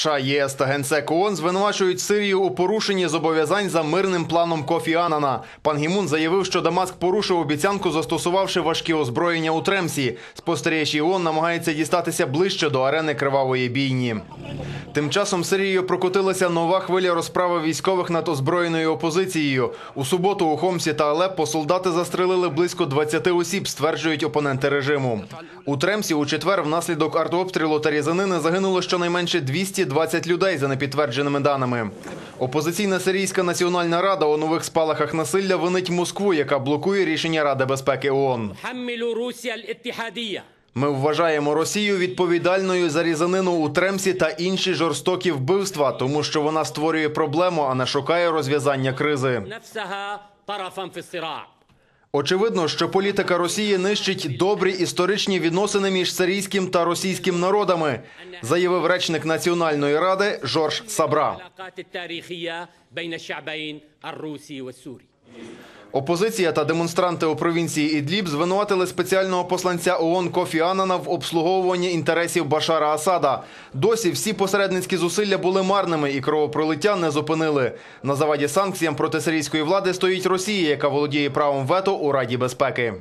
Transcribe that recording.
США, ЄС та генсек ООН звинувачують Сирію у порушенні зобов'язань за мирним планом Кофі Анана. Пан Гімун заявив, що Дамаск порушив обіцянку, застосувавши важкі озброєння у Тремсі. Спостерігачі ООН намагається дістатися ближче до арени кривавої бійні. Тим часом Сирією прокотилася нова хвиля розправи військових над озброєною опозицією. У суботу у Хомсі та Алеппо солдати застрелили близько 20 осіб, стверджують опоненти режиму. У Тремсі у четвер внаслідок артобстрілу та різанини загинуло щонайменше 20 людей за непідтвердженими даними. Опозиційна Сирійська національна рада у нових спалахах насилля винить Москву, яка блокує рішення Ради безпеки ООН. Ми вважаємо Росію відповідальною за різанину у Тремсі та інші жорстокі вбивства, тому що вона створює проблему, а не шукає розв'язання кризи. Очевидно, що політика Росії нищить добрі історичні відносини між сирійським та російським народами, заявив речник Національної ради Жорж Сабра. Опозиція та демонстранти у провінції Ідліб звинуватили спеціального посланця ООН Кофі Анана в обслуговуванні інтересів Башара Асада. Досі всі посередницькі зусилля були марними і кровопролиття не зупинили. На заваді санкціям проти сирійської влади стоїть Росія, яка володіє правом вето у Раді безпеки.